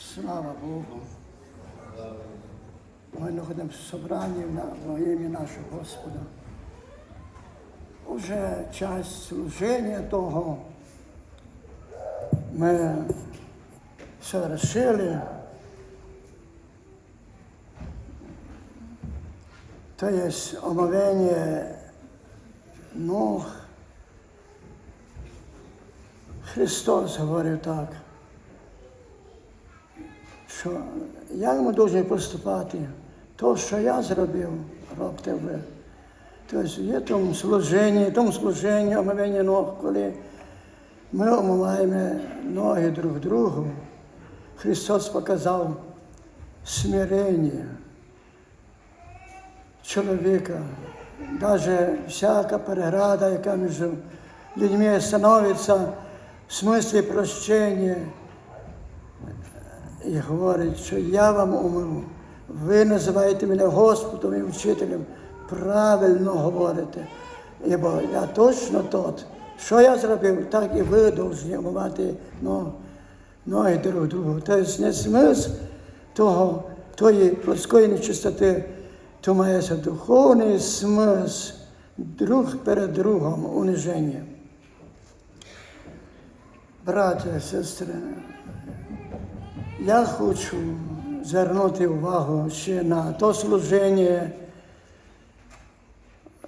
Слава Богу. Ми знаходимося в собранні во ім'я нашого Господа. Уже час служення того ми совершили. То есть омовение ног. Христос говорив так, що як ми повинні поступати, то, що я зробив, робте ви. Тобто є тому служенні, тому служенні омовення ног, коли ми омиваємо ноги друг другу, Христос показав смирення чоловіка, навіть всяка переграда, яка між людьми становиться в смислі прощення, і говорить, що я вам умру. Ви називаєте мене Господом і вчителем, правильно говорите. Ібо я точно тот, що я зробив, так і ви повинні омивати ноги, ноги друг другу. Тобто не смисл того, тої плоскої нечистоти, то мається духовний смисл друг перед другом униження. Браття сестри, я хочу звернути увагу ще на то служення,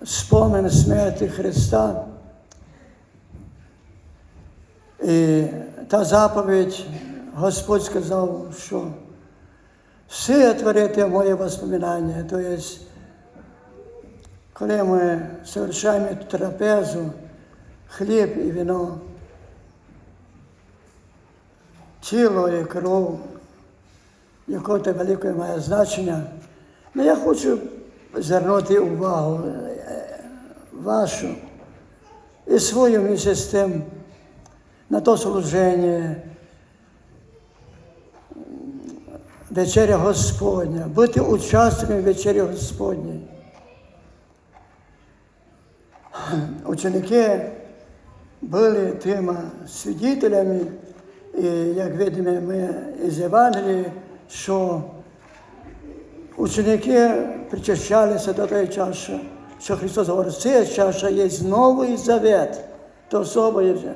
спомин смерті Христа. І та заповідь Господь сказав, що все творите моє воспоминання. Тобто, коли ми совершаємо трапезу, хліб і вино, тіло і кров, яке велике має значення. Ну, я хочу звернути увагу е, вашу і свою місце з тим на то служення, вечеря Господня, бути учасниками вечері Господньої. Ученики були тими свідетелями, і як видимо ми із Євангелії, що ученики причащалися до тої чаші, що Христос говорить, це чаша є новий завет, то особою вже.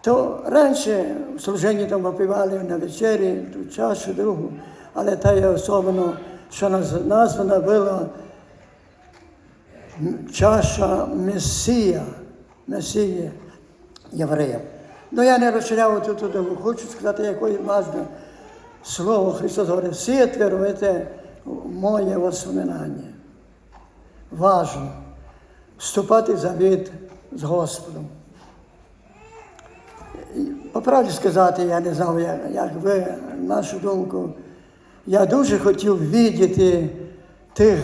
То раніше в служенні там випивали на вечері ту чашу другу, але та є особливо, що названа була чаша Месія, Месії євреїв. Ну я не розширяв тут, тут хочу сказати, якої важне слово Христос говорить, всі тверуєте моє воспоминання. Важно вступати в завіт з Господом. По правді сказати, я не знав, як, як ви, нашу думку. Я дуже хотів бачити тих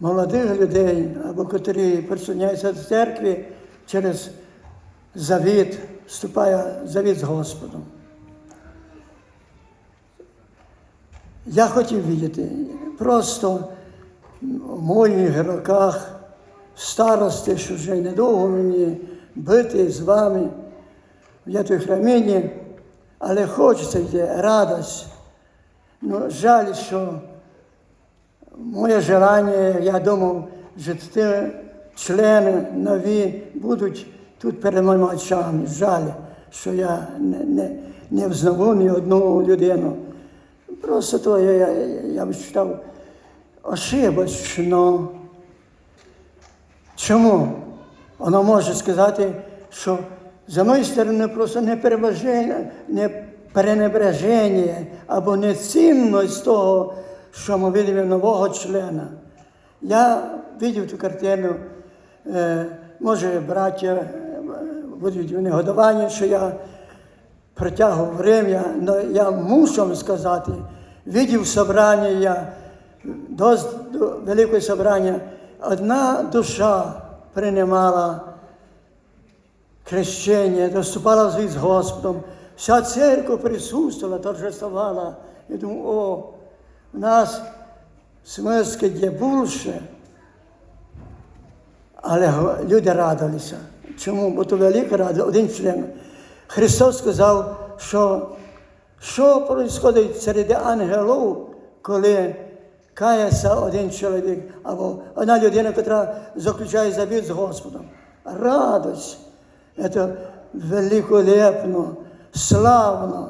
молодих людей, або котрі присуняються до церкви через завіт, вступає завіт з Господом. Я хотів бачити просто в моїх роках старости, що вже недовго мені бити з вами в той храміні, але хочеться йти радость. Ну, жаль, що моє желання, я думав, що члени нові будуть тут перед моїми очами. Жаль, що я не, не, не взнаву ні одну людину. Просто то я, я, я вважав ошибочно. Чому? Воно може сказати, що з одної сторони просто не перенебреження або нецінність того, що ми видимо нового члена. Я бачив ту картину, е, може, браття будуть негодування, що я протягував время, але я мушу сказати, видів собрання я, до, великого собрання, одна душа приймала крещення, доступала в з Господом. Вся церква присутствувала, торжествувала. Я думаю, о, у нас смиски є більше, але люди радилися. Чому? Бо то велика рада, один член. Христос сказав, що Що відбувається серед ангелів, коли кається один чоловік або одна людина, яка заключає завіт з Господом? Радость. Це великолепно, славно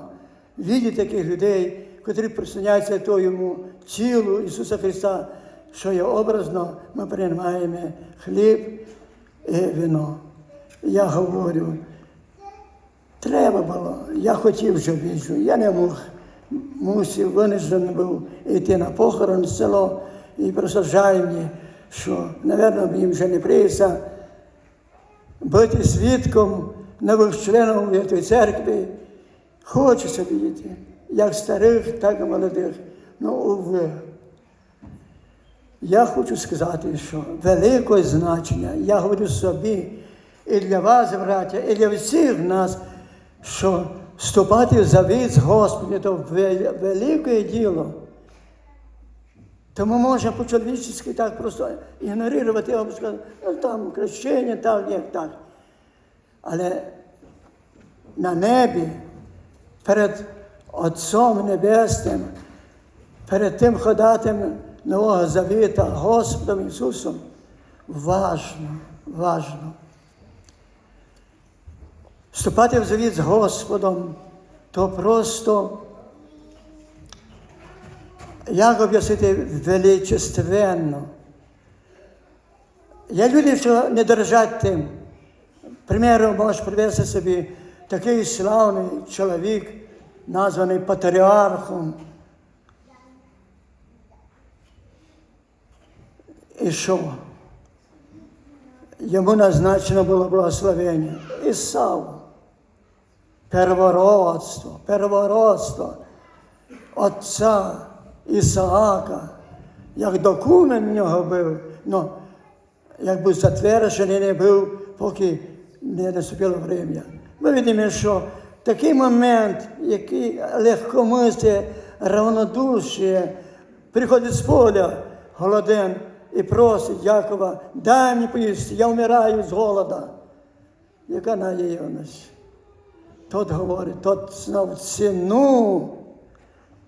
видіти таких людей, котрі присуняються до йому тілу Ісуса Христа, що є образно, ми приймаємо хліб і вино. Я говорю, Треба було. Я хотів вже віджу. Я не мог, мусив, винуждений був йти на похорон в село і просто жаль мені, що, мабуть, їм вже не прийдеться бути свідком нових членів цієї церкви. Хочеться бачити, як старих, так і молодих. Ну, уве. Я хочу сказати, що велике значення, я говорю собі, і для вас, браття, і для всіх нас, що вступати в завіт з Господом – це велике діло. Тому можна по-чоловічески так просто ігнорувати, або сказати, ну там хрещення, так, як так. Але на небі, перед Отцом Небесним, перед тим ходатим Нового Завіта Господом Ісусом, важно, важно. Вступати в завіт з Господом, то просто, як об'яснити величественно. Є люди, що не дорожать тим. Примером, можеш привести собі такий славний чоловік, названий патріархом. І що? Йому назначено було благословення. Ісав. Первородство, первородство Отця Ісаака, як документ в нього був, ну, як був затверджений, не був, поки не наступило время. Ми бачимо, що такий момент, який легкомисле, равнодушие, приходить з поля голоден і просить Якова, дай мені поїсти, я вмираю з голода. Яка наївність? Тот говорить, тот знав ціну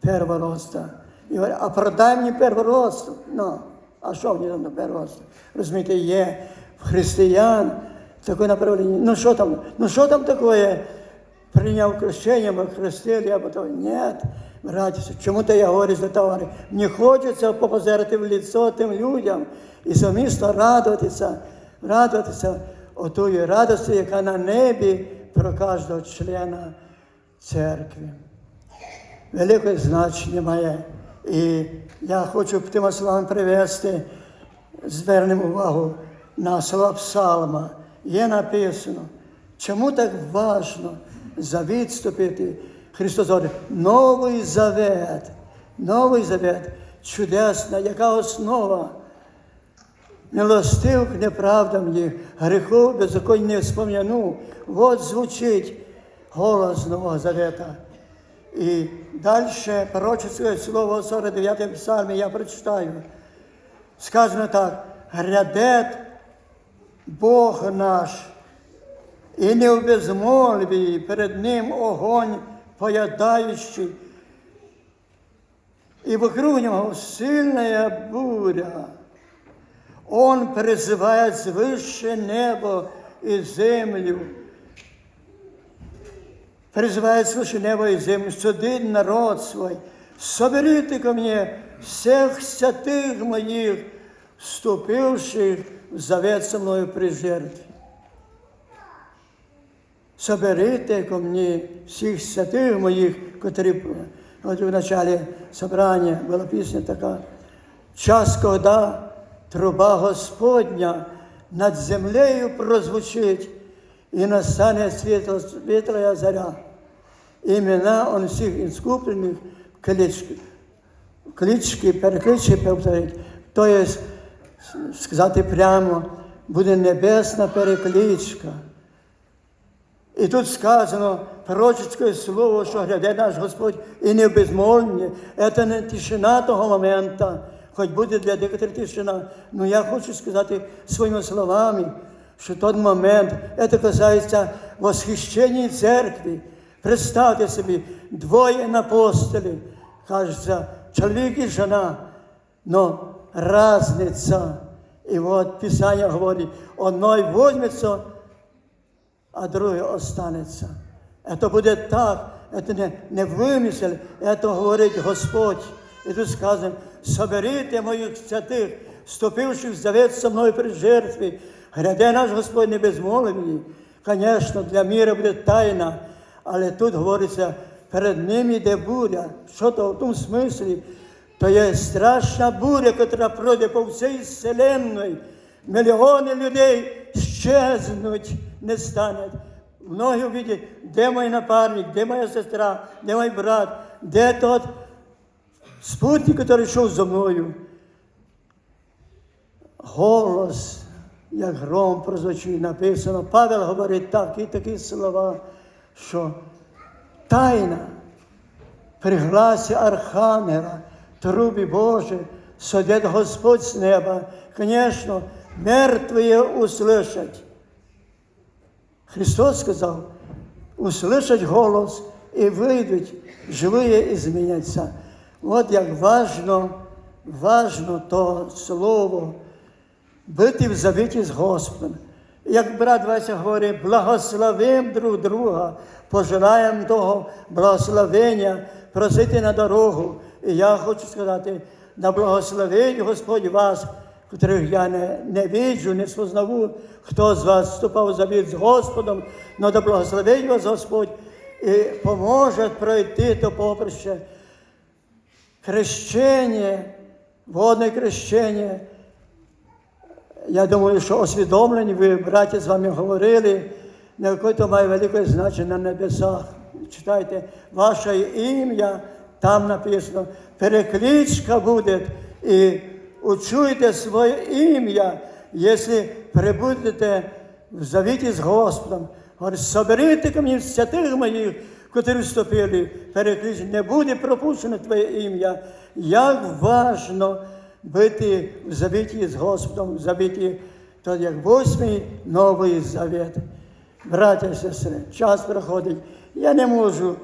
первородства. І говорить, а продай мені первородство. Ну, а що мені там первородство? Розумієте, є християн таке направлення. Ну що там? Ну що там таке? Прийняв крещення, ми хрестили, а потім ні, братці, чому-то я говорю за товари. Мені хочеться попозерити в лицо тим людям і сумісно радуватися, радуватися отої радості, яка на небі про кожного члена церкви. Велике значення має. І я хочу тими словами привести, звернемо увагу на слова Псалма. Є написано, чому так важно завіт вступити. Христос говорить, новий завет, новий завет, чудесна, яка основа милостив к неправдам їх, грехов беззаконь не вспом'яну. Вот звучить голос Нового Завета. І далі пророчеське слово 49 псалмі я прочитаю. Сказано так, гряде Бог наш, і не в безмолві перед Ним огонь поядаючий, и вокруг него сильная буря. Он призывает свыше небо и землю. Призывает свыше небо и землю, судить народ свой. Соберите ко мне всех святых моих, вступивших в завет со мною при жертве. соберите ко мне всіх святих моїх, котрі от в началі собрання була пісня така. Час, когда труба Господня над землею прозвучить, і настане світло, світлая заря. Імена он всіх іскуплених клички, клички, переклички повторить. Тобто, сказати прямо, буде небесна перекличка. І тут сказано пророчеське слово, що гляде наш Господь і не в безмолвні. Це не тишина того моменту, хоч буде для декотрих тишина. Ну я хочу сказати своїми словами, що той момент, це касається восхищення церкви, Представте собі, двоє на постелі, кажеться, чоловік і жена, но разниця. І от Писання говорить, одной возьметься, а другий останеться. Это буде так, это не, не вимисел, это говорить Господь. І тут сказано, соберите моїх святих, вступивши в завет со мною при жертві, гряде наш Господь не безмолвний. Звісно, для міра буде тайна, але тут говориться, перед ним іде буря. Що то в тому смислі? То є страшна буря, яка пройде по всій вселенной. Мільйони людей щезнуть, не стануть. Многі увидять, де мій напарник, де моя сестра, де мій брат, де тот спутник, який йшов за мною. Голос, як гром прозвучить, написано. Павел говорить такі такі слова, що тайна при гласі Архангела, трубі Божі, судить Господь з неба. Звісно, мертві услышать. Христос сказав, услышать голос і вийдуть, живі і зміняться. От як важно, важно то слово бути в завіті з Господом. Як брат Вася говорить, благословим друг друга, пожелаємо того благословення, просити на дорогу. І я хочу сказати, на благословень Господь вас, котрих я не, не віджу, не спознаву, хто з вас вступав в завіт з Господом, але да благословить вас Господь і поможе пройти то поприще. Хрещення, водне хрещення. Я думаю, що освідомлені ви, браті, з вами говорили, на яке то має велике значення на небесах. Читайте, ваше ім'я, там написано, перекличка буде, і учуйте своє ім'я, якщо прибудете в завіті з Господом. Говорить, соберите ко мені святих моїх, котрі вступили, перекличте, не буде пропущено твоє ім'я. Як важно бути в завіті з Господом, в завіті, то як восьмий новий завіт. Браття і сестри, час проходить. Я не можу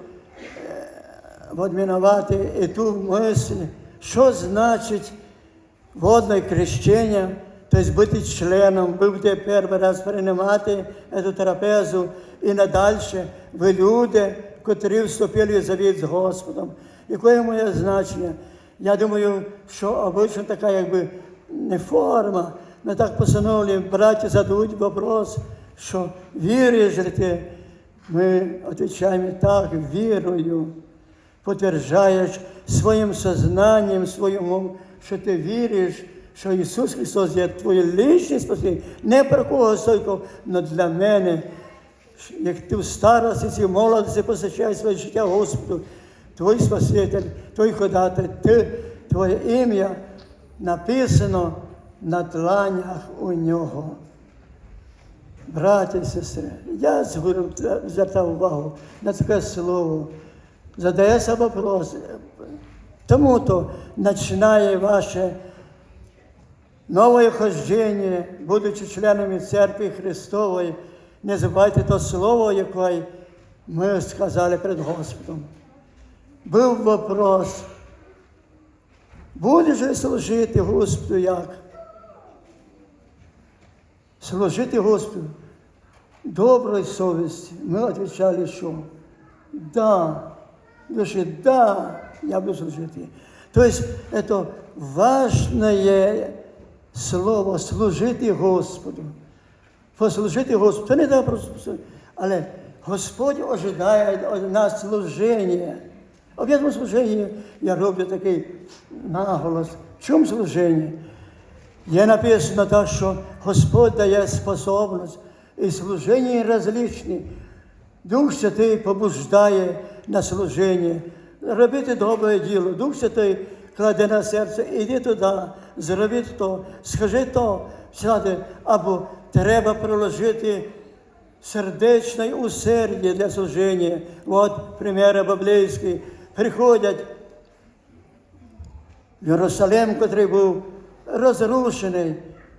відмінувати і ту мисль, що значить водне крещення, тобто бути членом, будете перший раз приймати цю трапезу і надальше ви люди, котрі вступили в завіт з Господом. Яке моє значення? Я думаю, що обично така якби не форма, але так постановлює, браті задають вопрос, що ти? Ми відповідаємо так, вірою подтверждаєш своїм сознанням, своєму, що ти віриш, що Ісус Христос є твоє личне не про когось але для мене. Як ти в старості молодості посвящаєш своє життя Господу, твій Спаситель, твій ходатай, ти, твоє ім'я написано на дланях у нього. Браті і сестри, я звертав увагу на таке слово. Задається вопрос. Тому то починає ваше нове хождення, будучи членами церкви Христової, не забувайте то слово, яке ми сказали перед Господом. Був вопрос, будеш ли служити Господу як? Служити Господу доброї совісті. Ми відповідали, що да, душі, да, я буду служити. Тобто, це важне слово служити Господу. Послужити Господу. Це не послужити, але Господь ожидає від нас служення. Цьому служенні я роблю такий наголос. В чому служення? Є написано так, що Господь дає способність і служення различні. Дух Святий побуждає на служення, робити добре діло. Дух Святий кладе на серце, іди туди, зроби то, скажи то, сяде, або треба приложити сердечне усердя для служення. От примери біблійські. Приходять в Єрусалим, котрий був розрушений.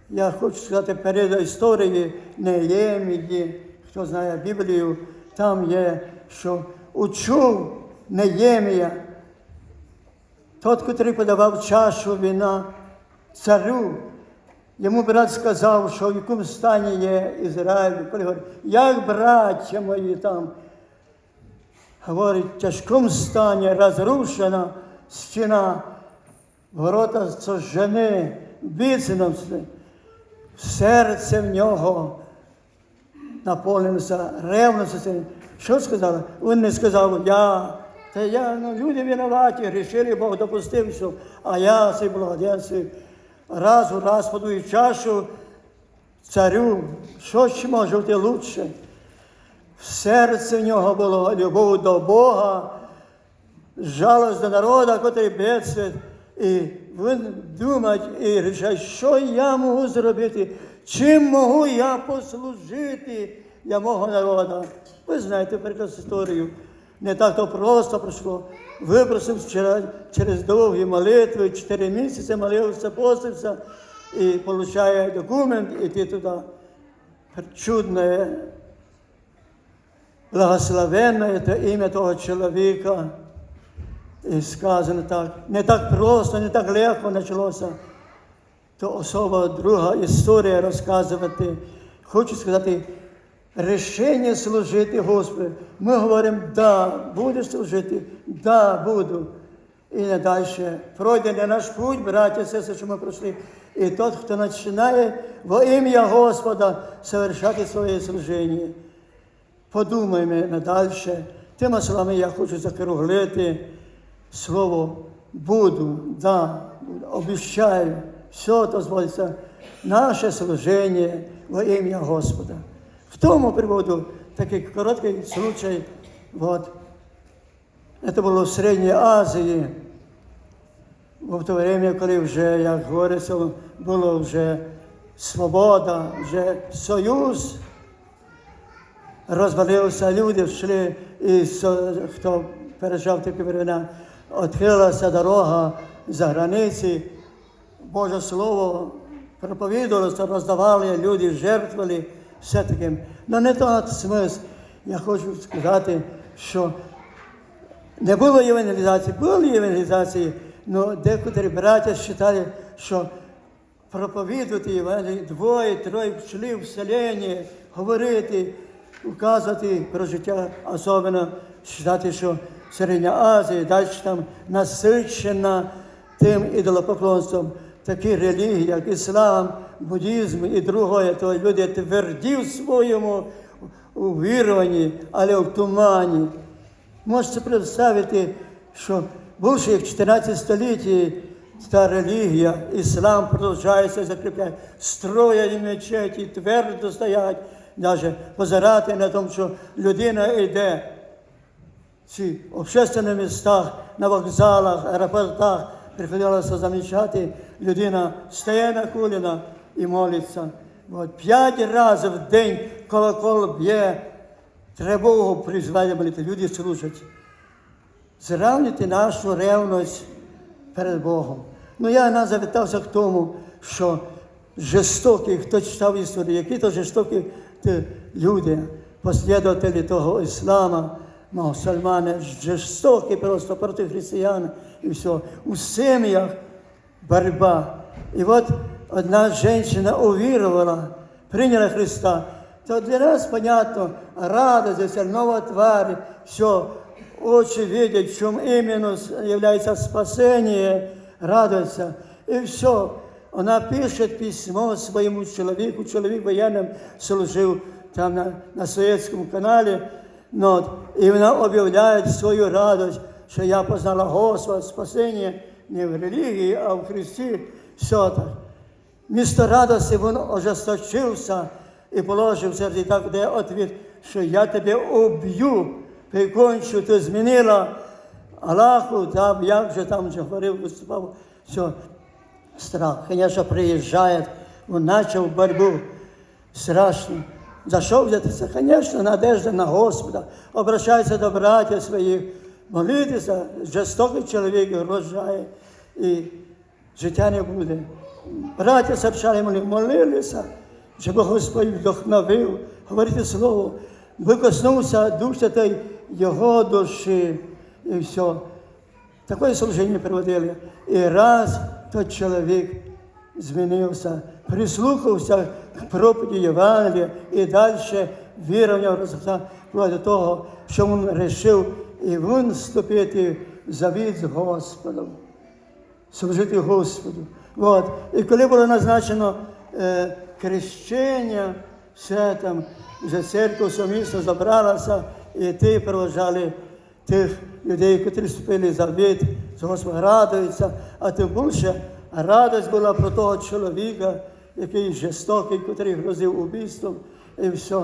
Я хочу сказати перед історії Неємії, хто знає Біблію, там є, що учув Неємія, тот, котрий подавав чашу вина царю, йому брат сказав, що в якому стані є Ізраїль. Говорить, як браття мої там, говорить, в тяжкому стані розрушена стіна, ворота сожжені, біценості, серце в нього наповнилося ревності. Що сказали? Він не сказав, я, та я, ну, люди винуваті, грішили, Бог допустив, що, а я цей благоденстві раз у раз подую чашу царю, що ще може бути лучше? В серці в нього було любов до Бога, жалость до народу, котрий бедствує. І він думає і рішає, що я можу зробити, чим можу я послужити для мого народу. Ви знаєте прекрасну історію. Не так то просто пройшло. Випросив через довгі молитви, чотири місяці молився, постився і отримує документ, іти туди. Чудне благословенне то ім'я того чоловіка. І сказано так, не так просто, не так легко почалося. То особа друга історія розказувати. Хочу сказати, рішення служити Господу. Ми говоримо, да, будеш служити, да, буду. І не далі. Пройде наш путь, браття, сестри, що ми пройшли. І тот, хто починає во ім'я Господа совершати своє служіння. Подумаймо надальше. Тими словами я хочу закруглити слово буду, да, обіщаю, все дозволиться наше служення во ім'я Господа. В тому приводу такий короткий случай. Вот. Це було в Середній Азії. В то время, коли вже, як говориться, було вже свобода, вже союз розвалився, люди йшли, і хто пережив такі времена, відкрилася дорога за границі, Боже Слово проповідувалося, роздавали, люди жертвували, все таке. Ну не той смисл. Я хочу сказати, що не було євангелізації, були євангелізації, але декотрі браття вважали, що проповідувати Євангеліє двоє, троє пішли в селені, говорити, указувати про життя, особливо вважати, що Середня Азія, далі там насичена тим ідолопоклонством, такі релігії, як іслам, буддизм і друге, то люди тверді в своєму увіруванні, але в тумані. Можете представити, що бувши в 14 столітті, та релігія, іслам продовжується закріпляє, строять мечеті, твердо стоять, навіть позирати на тому, що людина йде ці общественних містах, на вокзалах, аеропортах, приходилося замічати, людина стає на коліна і молиться. От п'ять разів в день колокол б'є, тривогу призває молити, люди служать. Зравнити нашу ревність перед Богом. Ну я завітався к тому, що жорстокі, хто читав історію, які то жорстокі люди, послідователі того іслама, мусульмани, жорстокі просто проти християн і все. У сім'ях боротьба. І от одна жінка увірувала, прийняла Христа. То для нас, понятно, радость, нового тварь, все, очі видять, в чому іменно являється спасение, радуется. І все. Вона пише письмо своєму чоловіку, чоловік воєнним служив там на, на Совєтському каналі. Ну, і вона об'являє свою радость, що я познала Господа, спасення не в релігії, а в Христі. Все так. Місто радості він ожесточився і положив серці так, де відповідь, що я тебе уб'ю, прикончу, ти змінила Аллаху, там, як же там вже говорив, виступав, все, страх. Звісно, приїжджає, він почав боротьбу страшну. За що взятися? Звісно, надежда на Господа. Обращається до братів своїх, молитися, жорстокий чоловік рожає, і життя не буде. Браття мені, молилися, щоб Господь вдохновив, говорити слово. Викоснувся Дух Святий, його душі і все. Таке служіння проводили. І раз той чоловік змінився, прислухався к проповіді Євангелія і далі віра в до того, що він вирішив і він вступити завіт з Господом служити Господу. От. І коли було назначено е, хрещення, все там, вже церква сумісно забралася, і ті проважали тих людей, які вступили в завіт, з Господом радуються, а тим більше радость була про того чоловіка, який жорстокий, який грозив убійством, і все.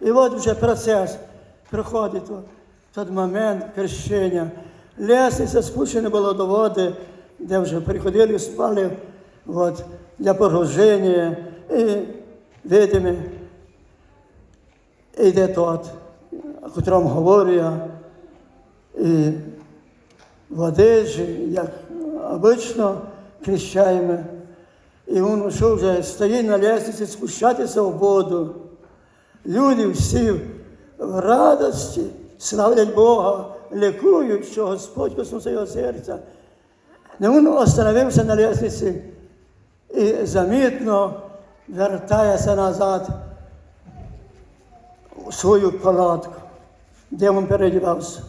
І от вже процес проходить о, той момент хрещення. Лестниця спущена була до води, де вже приходили, спали от, для погруження. І видимо, йде тот, о котрому говорю я, і в одежі, як обично, крещаємо. І він йшов вже стоїть на лестниці спущатися в воду. Люди всі в радості славлять Бога, лікують, що Господь коснувся його серця. Но він остановився на лестниці і замітно вертається назад у свою палатку, де він передівався.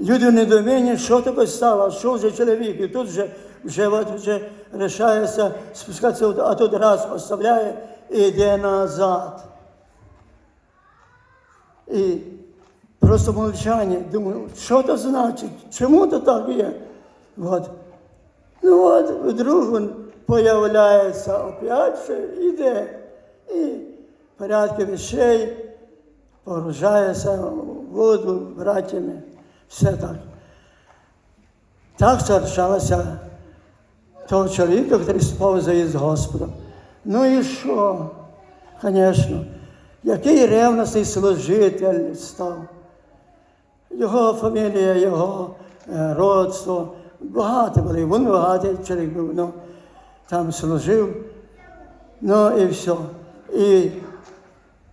Люди в недовінні, що таке стало, що вже чоловік, і тут вже, вже, от, вже рішається спускатися, а тут раз оставляє і йде назад. І просто мовчання. Думаю, що це значить? Чому це так є? От. Ну от, вдруг він появляється опять іде. І в порядку вещей погружається в воду братями. Все так. Так зарішалося того чоловіка, який спав за з Господом. Ну і що? Звісно, який ревностний служитель став. Його фамілія, його е, родство. Багато були. Він багатий чоловік був, ну, там служив. Ну і все. І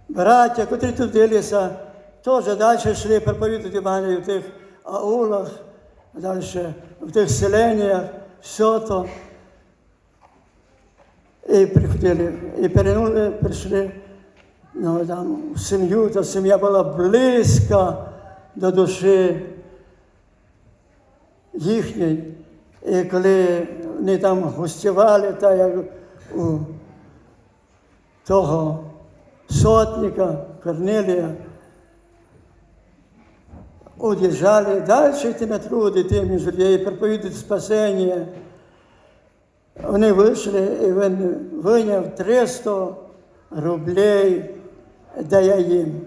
браття, котрі тут дилися, теж далі йшли проповідати Євангелію в тих аулах, далі в тих селеннях, все то. І приходили, і перенули, прийшли ну, там, в сім'ю, та сім'я була близька до душі їхньої. І коли вони там гостювали, та як у того сотника Корнелія, од'їжджали далі йти на труди тим між людей, проповідати спасення. Вони вийшли, і він виняв 300 рублей, дає їм.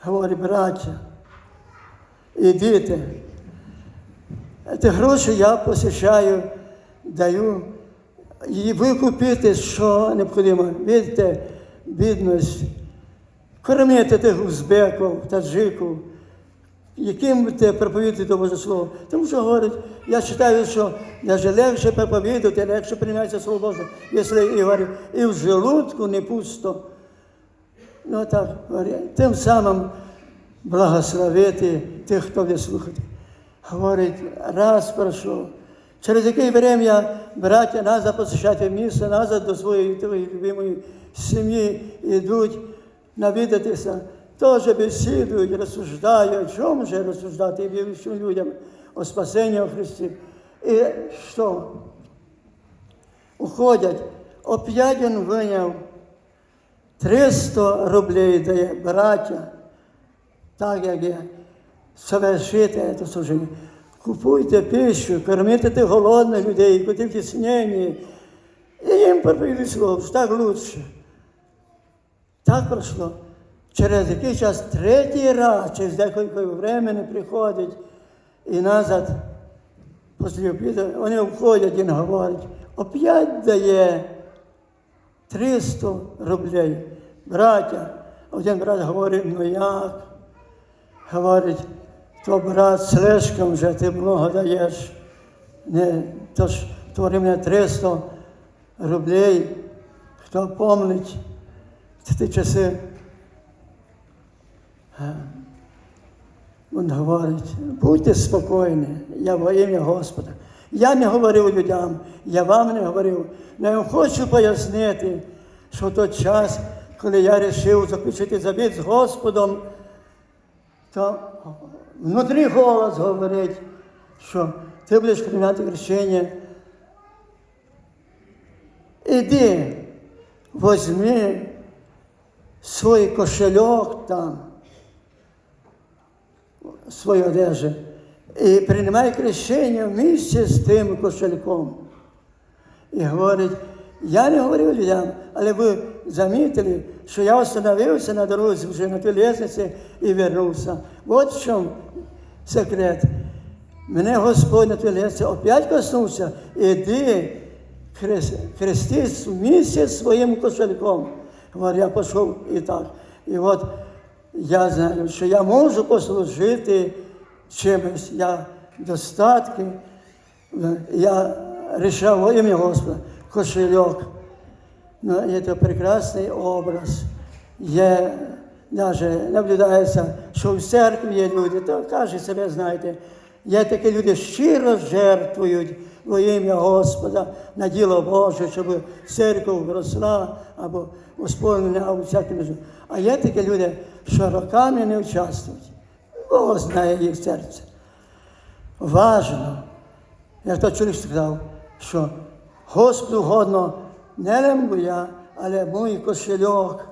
Говорить, браття, і діти, ці гроші я посещаю, даю, і ви купите, що необхідно. Видите, бідність, кормити тих узбеків, таджиків, яким ти проповідати Боже Слово. Тому що говорить, я вважаю, що навіть легше проповідати, легше приймається Слово Боже, якщо і, говорить, і в желудку не пусто. Ну так, говорить, тим самим благословити тих, хто буде слухати. Говорить, раз пройшов. Через яке время браття назад посещати місце, назад до своєї тої любимої сім'ї йдуть навідатися, теж бесідують, розсуждають, о чому же розсуждати віруючим людям о спасенні у Христі. І що? Уходять, оп'ять він виняв 300 рублей дає браття, так як є, совершити це служення. Купуйте пищу, кормите голодних людей, котрі в тісненні, і їм проповідують слово, так лучше. Так пройшло. Через який час третій раз, через декілька времени приходить і назад, після обіду, вони входять, він говорить, оп'ять дає 300 рублей. Браття, один брат говорить, ну як? Говорить, то брат, слишком вже ти много даєш. Не, то ж твори мене 300 рублей, хто помнить ті часи. Е, Він говорить, будьте спокійні, я во ім'я Господа. Я не говорив людям, я вам не говорив. Но я вам хочу пояснити, що в той час, коли я вирішив заключити завіт з Господом, то внутрі голос говорить, що ти будеш приймати хрещення. Іди, возьми свій кошельок там, свою одежу, і приймай хрещення вместе з тим кошельком. І говорить, я не говорив людям, але ви замітили, що я остановився на дорозі вже на тій лестниці і вернувся. От в чому секрет. Мене Господь на тій лестниці опять коснувся, іди хрест, хрестись вместе з своїм кошельком. Говорю, я пішов і так. І от я знаю, що я можу послужити чимось, я достатки, я рішав во ім'я Господа, кошельок. Ну, це прекрасний образ. Є, навіть наблюдається, що в церкві є люди, то каже себе, знаєте, є такі люди щиро жертвують во ім'я Господа на діло Боже, щоб церква росла або мене всяким. А є такі люди, що роками не участвують. Бог знає їх серце. Важно, як то чоловік сказав, що Господу годно не лембу я, але мій кошельок.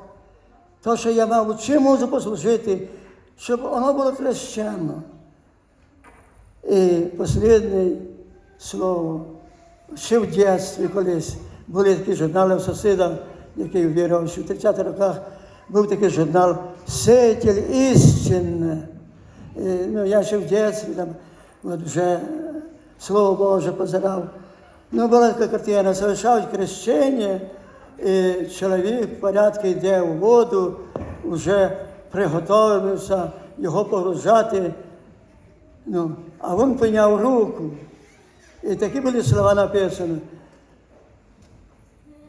То, що я мав, чим можу послужити, щоб воно було хрещено. І останнє слово. Ще в дитинстві колись були такі журнали у сусіда, який вірив, що в 30-х роках був такий журнал Сеятель істини. І, ну, я ще в дитинстві там от вже Слово Боже позирав. Ну, була така картина, совершають хрещення, і чоловік в порядку йде у воду, вже приготовився його погружати. Ну, а він підняв руку. І такі були слова написані.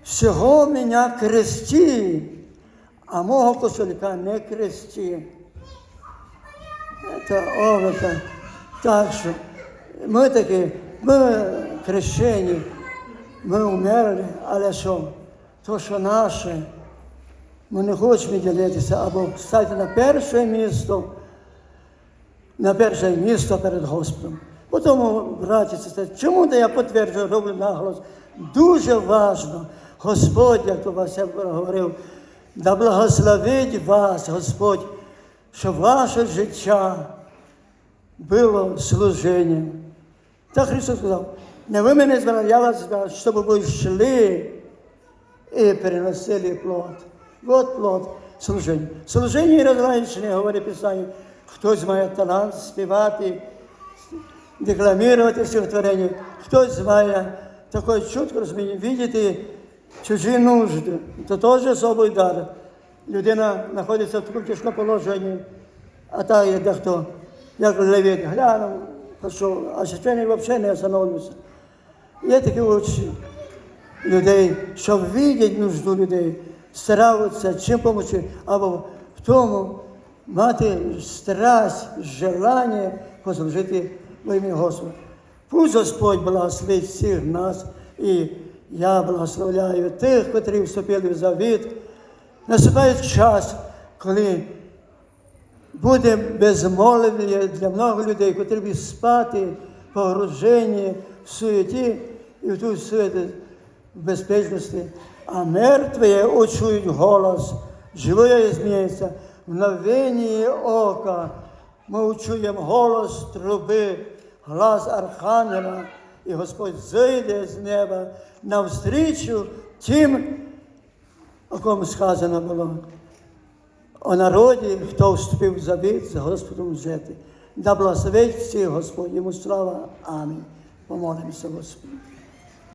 Всього мене кресті, а мого кошелька не кресті. Це овока. Так що ми такі, ми хрещені, ми вмерли, але що? То, що наше, ми не хочемо ділитися або стати на перше місто, на перше місто перед Господом. По Тому, браті, чому то я підтверджую, роблю наголос? Дуже важно, Господь, як у вас я говорив, да благословить вас, Господь, щоб ваше життя було служенням. Так Христос сказав, не ви мене збирали, я вас збирав, щоб ви йшли і переносили плод. Вот плод служення. Служення розличне, говорить Писання. Хтось має талант співати, декламувати стихотворення, хтось має таке чутко розуміння, видіти чужі нужди. Це теж особий дар. Людина знаходиться в такому тяжкому положенні, а так є дехто, як левіт, глянув, пішов, а священник взагалі не остановився. Є такі очі людей, що видять нужду людей, стараються чим допомогти, або в тому мати страсть, желання послужити во ім'я Господа. Пусть Господь благословить всіх нас, і я благословляю тих, котрі вступили в завіт. Наступає час, коли буде безмолв'я для многих людей, котрі будуть спати, погружені в суеті і в ту суеті в безпечності, а мертві очують голос, живе зміється, в мгновенні ока ми чуємо голос труби, глас архангела, і Господь зайде з неба навстрічу тим, о кому сказано було о народі, хто вступив завіт з Господом жити. Да благословить всіх Господь, йому слава. Амінь. Помолимося, Господи.